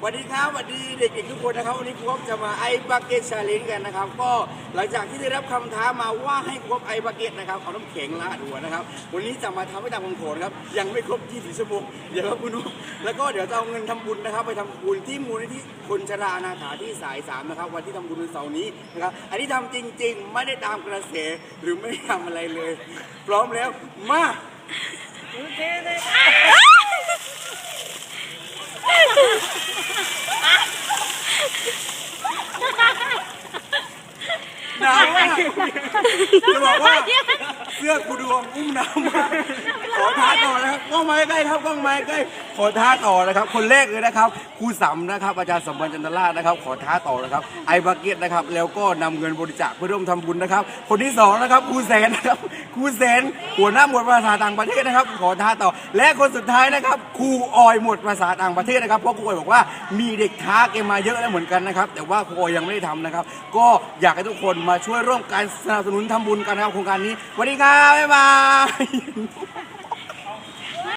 สวัสดีครับสวัสดีเด็กๆทุกคนนะครับวันนี้ครูอ๊อฟจะมาไอบักเก็ตชาเลนจ์กันนะครับ ก็หลังจากที่ได้รับคำท้ามาว่าให้ครูไอบักเก็ตนะครับเอาน้ำแข็งลาดหัวนะครับ วันนี้จะมาทำให้ตามคำขอนครับยังไม่ครบ20ชั่วโมงเดี๋ยวครับคุณนุ๊กแล้วก็เดี๋ยวจะเอาเงินทำบุญนะครับ ไปทำบุญที่มูลนิธิคนชรานาถาที่สายสามนะครับวันที่ทำบุญวันเสาร์นี้นะครับอันนี้ทำจริง ๆ ไม่ได้ตามกระแสหรือไม่ได้ทำอะไรเลย พร้อมแล้วมาห นาวมากจะบอกว่าเสื้อกูดวงอุ้มหนาวมาก กล้องไม้ใกล้ครับกล้องไม้ใกล้ขอท้าต่อนะครับ คนแรกเลยนะครับครูสัมนะครับอาจารย์สมบัติจันทราชนะครับ ขอท้าต่อนะครับ ไอบักเก็ตนะครับ แล้วก็นำเงินบริจาคเพื่อร่วมทำบุญนะครับ คนที่สองนะครับครูแสนนะครับครูแสนหัวหน้าหมวดภาษาต่างประเทศนะครับ ขอท้าต่อ และคนสุดท้ายนะครับครูออยหมวดภาษาต่างประเทศนะครับเพราะครูออยบอกว่ามีเด็กท้าเกมมาเยอะแล้วเหมือนกันนะครับแต่ว่าครูออยยังไม่ได้ทำนะครับ ก็อยากให้ทุกคนมาช่วยร่วมการสนับสนุนทำบุญกันนะครับโครงการนี้สวัสดีครับบ๊ายบาย